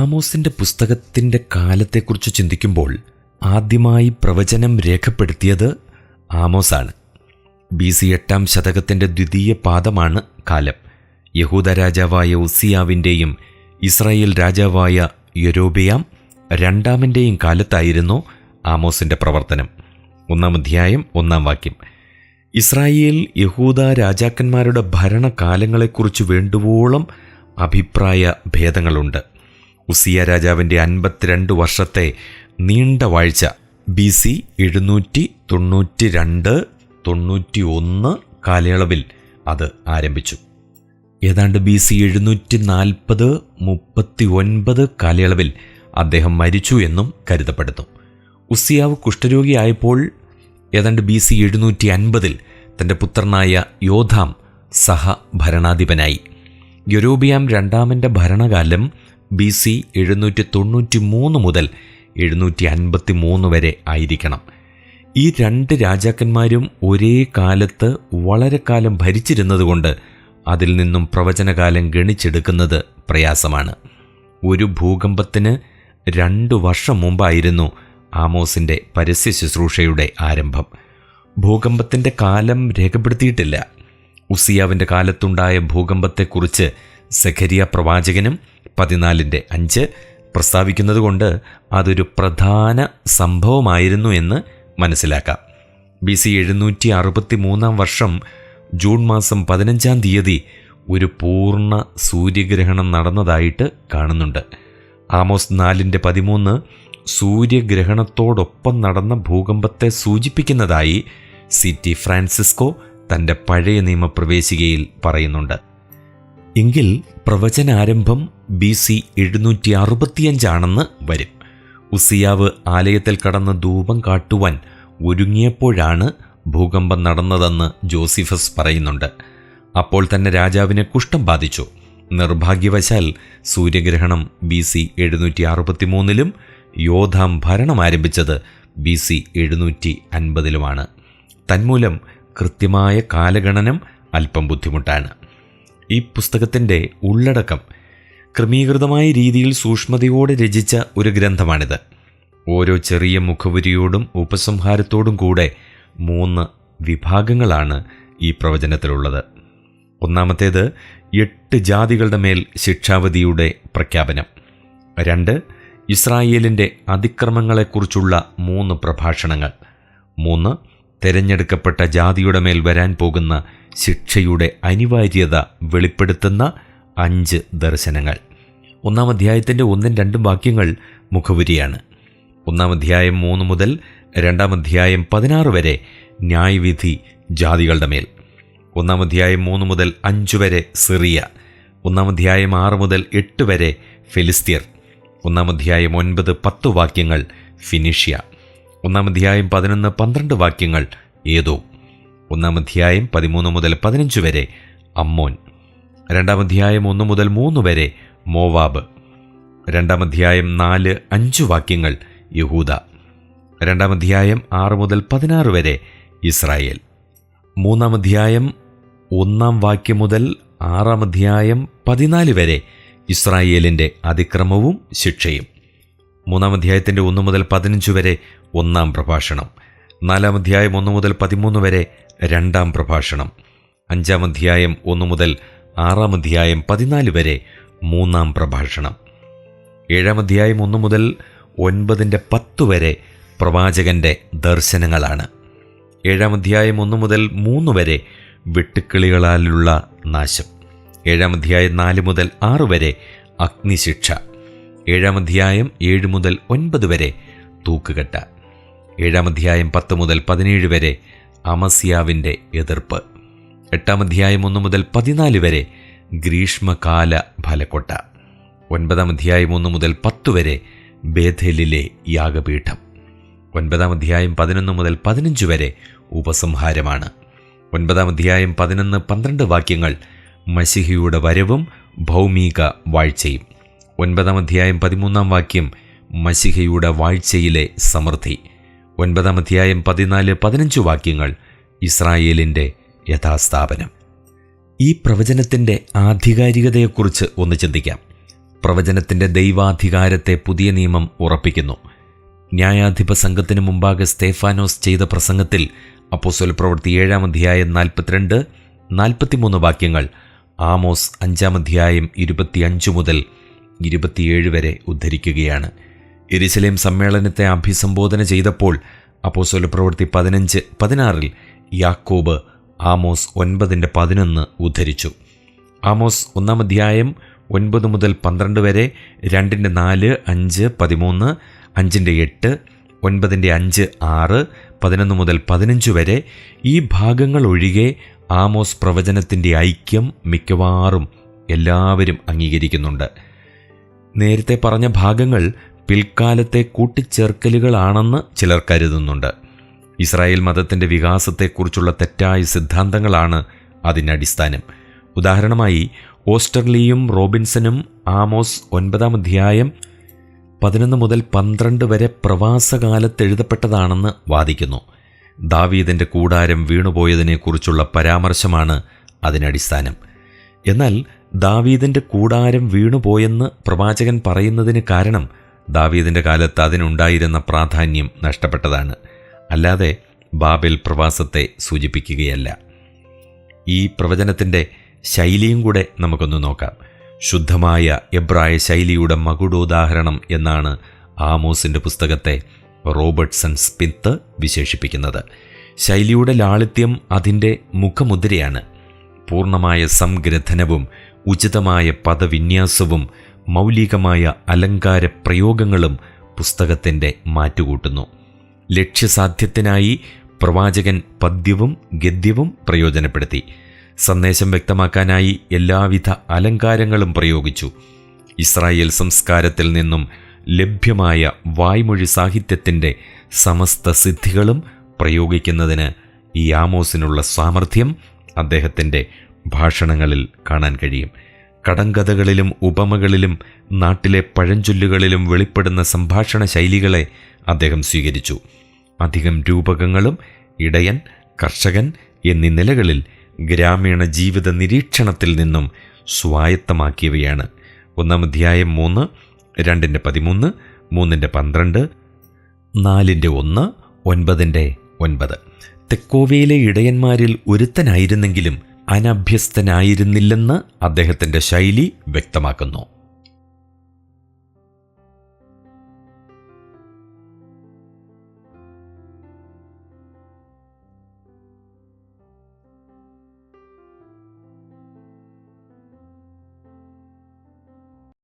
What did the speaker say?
ആമോസിന്റെ പുസ്തകത്തിന്റെ കാലത്തെക്കുറിച്ച് ചിന്തിക്കുമ്പോൾ ആദ്യമായി പ്രവചനം രേഖപ്പെടുത്തിയത് ആമോസാണ്. ബി സി എട്ടാം ശതകത്തിന്റെ ദ്വിതീയ പാദമാണ് കാലം. യഹൂദ രാജാവായ ഉസിയാവിന്റെയും ഇസ്രായേൽ രാജാവായ യൊരോബിയാം രണ്ടാമന്റെയും കാലത്തായിരുന്നു ആമോസിന്റെ പ്രവർത്തനം. ഒന്നാം അധ്യായം ഒന്നാം വാക്യം. ഇസ്രായേൽ യഹൂദ രാജാക്കന്മാരുടെ ഭരണകാലങ്ങളെക്കുറിച്ച് വേണ്ടുവോളം അഭിപ്രായ ഭേദങ്ങളുണ്ട്. ഉസിയ രാജാവിന്റെ അൻപത്തിരണ്ട് വർഷത്തെ നീണ്ട വാഴ്ച. ബി സി എഴുന്നൂറ്റി തൊണ്ണൂറ്റി രണ്ട് തൊണ്ണൂറ്റി ഒന്ന് കാലയളവിൽ അത് ആരംഭിച്ചു. ഏതാണ്ട് ബി സി എഴുന്നൂറ്റി നാൽപ്പത് മുപ്പത്തി ഒൻപത് കാലയളവിൽ അദ്ദേഹം മരിച്ചു എന്നും കരുതപ്പെടുന്നു. ഉസിയാവ് കുഷ്ഠരോഗിയായപ്പോൾ ഏതാണ്ട് ബി സി എഴുന്നൂറ്റി അൻപതിൽ തന്റെ പുത്രനായ യോധാം സഹ ഭരണാധിപനായി. യൊരോബിയാം രണ്ടാമന്റെ ഭരണകാലം ബി സി എഴുന്നൂറ്റി തൊണ്ണൂറ്റി മൂന്ന് മുതൽ എഴുന്നൂറ്റി അൻപത്തി മൂന്ന് വരെ ആയിരിക്കണം. ഈ രണ്ട് രാജാക്കന്മാരും ഒരേ കാലത്ത് വളരെ കാലം ഭരിച്ചിരുന്നതുകൊണ്ട് അതിൽ നിന്നും പ്രവചനകാലം ഗണിച്ചെടുക്കുന്നത് പ്രയാസമാണ്. ഒരു ഭൂകമ്പത്തിന് രണ്ടു വർഷം മുമ്പായിരുന്നു ആമോസിന്റെ പരസ്യ ശുശ്രൂഷയുടെ ആരംഭം. ഭൂകമ്പത്തിന്റെ കാലം രേഖപ്പെടുത്തിയിട്ടില്ല. ഉസിയാവിന്റെ കാലത്തുണ്ടായ ഭൂകമ്പത്തെക്കുറിച്ച് സഖരിയ പ്രവാചകനും പതിനാലിന്റെ അഞ്ച് പ്രസ്താവിക്കുന്നതുകൊണ്ട് അതൊരു പ്രധാന സംഭവമായിരുന്നു എന്ന് മനസ്സിലാക്കാം. ബി സി എഴുന്നൂറ്റി അറുപത്തി മൂന്നാം വർഷം ജൂൺ മാസം പതിനഞ്ചാം തീയതി ഒരു പൂർണ സൂര്യഗ്രഹണം നടന്നതായിട്ട് കാണുന്നുണ്ട്. ആമോസ് നാലിന്റെ പതിമൂന്ന് സൂര്യഗ്രഹണത്തോടൊപ്പം നടന്ന ഭൂകമ്പത്തെ സൂചിപ്പിക്കുന്നതായി സി ടി ഫ്രാൻസിസ്കോ തന്റെ പഴയ നിയമപ്രവേശികയിൽ പറയുന്നുണ്ട്. എങ്കിൽ പ്രവചനാരംഭം ബി സി എഴുന്നൂറ്റി അറുപത്തിയഞ്ചാണെന്ന് വരും. ഉസിയാവ് ആലയത്തിൽ കടന്ന് ധൂപം കാട്ടുവാൻ ഒരുങ്ങിയപ്പോഴാണ് ഭൂകമ്പം നടന്നതെന്ന് ജോസിഫസ് പറയുന്നുണ്ട്. അപ്പോൾ തന്നെ രാജാവിനെ കുഷ്ഠം ബാധിച്ചു. നിർഭാഗ്യവശാൽ സൂര്യഗ്രഹണം ബി സി എഴുന്നൂറ്റി അറുപത്തിമൂന്നിലും യോധാം ഭരണം ആരംഭിച്ചത് ബി സി എഴുന്നൂറ്റി അൻപതിലുമാണ് തന്മൂലം കൃത്യമായ കാലഗണനം അല്പം ബുദ്ധിമുട്ടാണ്. ഈ പുസ്തകത്തിന്റെ ഉള്ളടക്കം ക്രമീകൃതമായ രീതിയിൽ സൂക്ഷ്മതയോടെ രചിച്ച ഒരു ഗ്രന്ഥമാണിത്. ഓരോ ചെറിയ മുഖവുരിയോടും ഉപസംഹാരത്തോടും കൂടെ മൂന്ന് വിഭാഗങ്ങളാണ് ഈ പ്രവചനത്തിലുള്ളത്. ഒന്നാമത്തേത് എട്ട് ജാതികളുടെ മേൽ ശിക്ഷാവധിയുടെ പ്രഖ്യാപനം. രണ്ട് ഇസ്രായേലിന്റെ അതിക്രമങ്ങളെക്കുറിച്ചുള്ള മൂന്ന് പ്രഭാഷണങ്ങൾ. മൂന്ന് തിരഞ്ഞെടുക്കപ്പെട്ട ജാതിയുടെ മേൽ വരാൻ പോകുന്ന ശിക്ഷയുടെ അനിവാര്യത വെളിപ്പെടുത്തുന്ന അഞ്ച് ദർശനങ്ങൾ. ഒന്നാം അധ്യായത്തിന്റെ ഒന്നും രണ്ടും വാക്യങ്ങൾ മുഖവുരിയാണ്. ഒന്നാം അധ്യായം മൂന്ന് മുതൽ രണ്ടാം അധ്യായം പതിനാറ് വരെ ന്യായവിധി ജാതികളുടെ മേൽ. ഒന്നാം അധ്യായം മൂന്ന് മുതൽ അഞ്ച് വരെ സിറിയ. ഒന്നാം അധ്യായം ആറ് മുതൽ എട്ട് വരെ ഫിലിസ്തീർ. ഒന്നാം അധ്യായം ഒൻപത് പത്ത് വാക്യങ്ങൾ ഫിനിഷ്യ. ഒന്നാം അധ്യായം പതിനൊന്ന് പന്ത്രണ്ട് വാക്യങ്ങൾ ഏതോ ഒന്നാം അധ്യായം പതിമൂന്ന് മുതൽ പതിനഞ്ച് വരെ അമ്മോൻ. രണ്ടാം അധ്യായം ഒന്ന് മുതൽ മൂന്ന് വരെ മോവാബ്. രണ്ടാം അധ്യായം നാല് അഞ്ച് വാക്യങ്ങൾ യഹൂദ. രണ്ടാം അധ്യായം ആറ് മുതൽ പതിനാറ് വരെ ഇസ്രായേൽ. മൂന്നാം അധ്യായം ഒന്നാം വാക്യം മുതൽ ആറാം അധ്യായം പതിനാല് വരെ ഇസ്രായേലിന്റെ അതിക്രമവും ശിക്ഷയും. മൂന്നാം അധ്യായത്തിന്റെ ഒന്ന് മുതൽ പതിനഞ്ച് വരെ ഒന്നാം പ്രഭാഷണം. നാലാം അധ്യായം ഒന്ന് മുതൽ പതിമൂന്ന് വരെ രണ്ടാം പ്രഭാഷണം. അഞ്ചാം അധ്യായം ഒന്ന് മുതൽ ആറാം അധ്യായം പതിനാല് വരെ മൂന്നാം പ്രഭാഷണം. ഏഴാം അധ്യായം ഒന്ന് മുതൽ ഒൻപതിന്റെ പത്ത് വരെ പ്രവാചകന്റെ ദർശനങ്ങളാണ്. ഏഴാം അധ്യായം ഒന്ന് മുതൽ മൂന്ന് വരെ വെട്ടുക്കിളികളാലുള്ള നാശം. ഏഴാം അധ്യായം നാല് മുതൽ ആറ് വരെ അഗ്നിശിക്ഷ. ഏഴാം അധ്യായം ഏഴ് മുതൽ ഒൻപത് വരെ തൂക്കുകെട്ട. ഏഴാം അധ്യായം പത്ത് മുതൽ പതിനേഴ് വരെ അമസ്യാവിന്റെ എതിർപ്പ്. എട്ടാം അധ്യായം ഒന്ന് മുതൽ പതിനാല് വരെ ഗ്രീഷ്മകാല ഫലക്കൊട്ട. ഒൻപതാം അധ്യായം ഒന്ന് മുതൽ പത്ത് വരെ ബേഥലിലെ യാഗപീഠം. ഒൻപതാം അധ്യായം പതിനൊന്ന് മുതൽ പതിനഞ്ച് വരെ ഉപസംഹാരമാണ്. ഒൻപതാം അധ്യായം പതിനൊന്ന് പന്ത്രണ്ട് വാക്യങ്ങൾ മഷിഹിയുടെ വരവും ഭൗമിക വാഴ്ചയും. ഒൻപതാം അധ്യായം പതിമൂന്നാം വാക്യം മഷിഹയുടെ വാഴ്ചയിലെ സമൃദ്ധി. ഒൻപതാം അധ്യായം പതിനാല് പതിനഞ്ച് വാക്യങ്ങൾ ഇസ്രായേലിന്റെ യഥാസ്ഥാപനം. ഈ പ്രവചനത്തിന്റെ ആധികാരികതയെക്കുറിച്ച് ഒന്ന് ചിന്തിക്കാം. പ്രവചനത്തിന്റെ ദൈവാധികാരത്തെ പുതിയ നിയമം ഉറപ്പിക്കുന്നു. ന്യായാധിപ സംഘത്തിന് മുമ്പാകെ സ്തേഫാനോസ് ചെയ്ത പ്രസംഗത്തിൽ അപ്പോസ്വല പ്രവൃത്തി ഏഴാം അധ്യായം നാൽപ്പത്തിരണ്ട് നാൽപ്പത്തിമൂന്ന് വാക്യങ്ങൾ ആമോസ് അഞ്ചാം അധ്യായം ഇരുപത്തിയഞ്ച് മുതൽ ഇരുപത്തിയേഴ് വരെ ഉദ്ധരിക്കുകയാണ്. എരിശലേം സമ്മേളനത്തെ അഭിസംബോധന ചെയ്തപ്പോൾ അപ്പോസ്വല പ്രവൃത്തി പതിനഞ്ച് പതിനാറിൽ യാക്കോബ് ആമോസ് ഒൻപതിന്റെ പതിനൊന്ന് ഉദ്ധരിച്ചു. ആമോസ് ഒന്നാം അധ്യായം ഒൻപത് മുതൽ പന്ത്രണ്ട് വരെ രണ്ടിന്റെ നാല് അഞ്ച് പതിമൂന്ന് അഞ്ചിന്റെ എട്ട് ഒൻപതിന്റെ അഞ്ച് ആറ് പതിനൊന്ന് മുതൽ പതിനഞ്ച് വരെ ഈ ഭാഗങ്ങൾ ഒഴികെ ആമോസ് പ്രവചനത്തിന്റെ ഐക്യം മിക്കവാറും എല്ലാവരും അംഗീകരിക്കുന്നുണ്ട്. നേരത്തെ പറഞ്ഞ ഭാഗങ്ങൾ പിൽക്കാലത്തെ കൂട്ടിച്ചേർക്കലുകളാണെന്ന് ചിലർ കരുതുന്നുണ്ട്. ഇസ്രായേൽ മതത്തിന്റെ വികാസത്തെക്കുറിച്ചുള്ള തെറ്റായ സിദ്ധാന്തങ്ങളാണ് അതിനടിസ്ഥാനം. ഉദാഹരണമായി ഓസ്റ്റർലിയും റോബിൻസനും ആമോസ് ഒൻപതാം അധ്യായം പതിനൊന്ന് മുതൽ പന്ത്രണ്ട് വരെ പ്രവാസകാലത്ത് എഴുതപ്പെട്ടതാണെന്ന് വാദിക്കുന്നു. ദാവീദിന്റെ കൂടാരം വീണുപോയതിനെക്കുറിച്ചുള്ള പരാമർശമാണ് അതിനടിസ്ഥാനം. എന്നാൽ ദാവീദിന്റെ കൂടാരം വീണുപോയെന്ന് പ്രവാചകൻ പറയുന്നതിന് കാരണം ദാവീദിന്റെ കാലത്ത് അതിനുണ്ടായിരുന്ന പ്രാധാന്യം നഷ്ടപ്പെട്ടതാണ്. അല്ലാതെ ബാബിൽ പ്രവാസത്തെ സൂചിപ്പിക്കുകയല്ല. ഈ പ്രവചനത്തിന്റെ ശൈലിയും കൂടെ നമുക്കൊന്ന് നോക്കാം. ശുദ്ധമായ എബ്രായ ശൈലിയുടെ മകുടോദാഹരണം എന്നാണ് ആമോസിന്റെ പുസ്തകത്തെ റോബർട്ട്സൺ സ്പിത്ത് വിശേഷിപ്പിക്കുന്നത്. ശൈലിയുടെ ലാളിത്യം അതിന്റെ മുഖമുദ്രയാണ്. പൂർണമായ സംഗ്രഥനവും ഉചിതമായ പദവിന്യാസവും മൗലികമായ അലങ്കാര പ്രയോഗങ്ങളും പുസ്തകത്തിന്റെ മാറ്റുകൂട്ടുന്നു. ലക്ഷ്യസാധ്യത്തിനായി പ്രവാചകൻ പദ്യവും ഗദ്യവും പ്രയോജനപ്പെടുത്തി. സന്ദേശം വ്യക്തമാക്കാനായി എല്ലാവിധ അലങ്കാരങ്ങളും പ്രയോഗിച്ചു. ഇസ്രായേൽ സംസ്കാരത്തിൽ നിന്നും ലഭ്യമായ വായ്മൊഴി സാഹിത്യത്തിന്റെ സമസ്ത സിദ്ധികളും പ്രയോഗിക്കുന്നതിന് ഈ ആമോസിനുള്ള സാമർഥ്യം അദ്ദേഹത്തിന്റെ ഭാഷണങ്ങളിൽ കാണാൻ കഴിയും. കടങ്കഥകളിലും ഉപമകളിലും നാട്ടിലെ പഴഞ്ചൊല്ലുകളിലും വെളിപ്പെടുന്ന സംഭാഷണ ശൈലികളെ അദ്ദേഹം സ്വീകരിച്ചു. അധികം രൂപകങ്ങളും ഇടയൻ കർഷകൻ എന്നീ നിലകളിൽ ഗ്രാമീണ ജീവിത നിരീക്ഷണത്തിൽ നിന്നും സ്വായത്തമാക്കിയവയാണ്. ഒന്നാം അധ്യായം മൂന്ന് രണ്ടിന്റെ പതിമൂന്ന് മൂന്നിന്റെ പന്ത്രണ്ട് നാലിന്റെ ഒന്ന് ഒൻപതിന്റെ ഒൻപത്. തെക്കോവയിലെ ഇടയന്മാരിൽ ഒരുത്തനായിരുന്നെങ്കിലും അനഭ്യസ്തനായിരുന്നില്ലെന്ന് അദ്ദേഹത്തിന്റെ ശൈലി വ്യക്തമാക്കുന്നു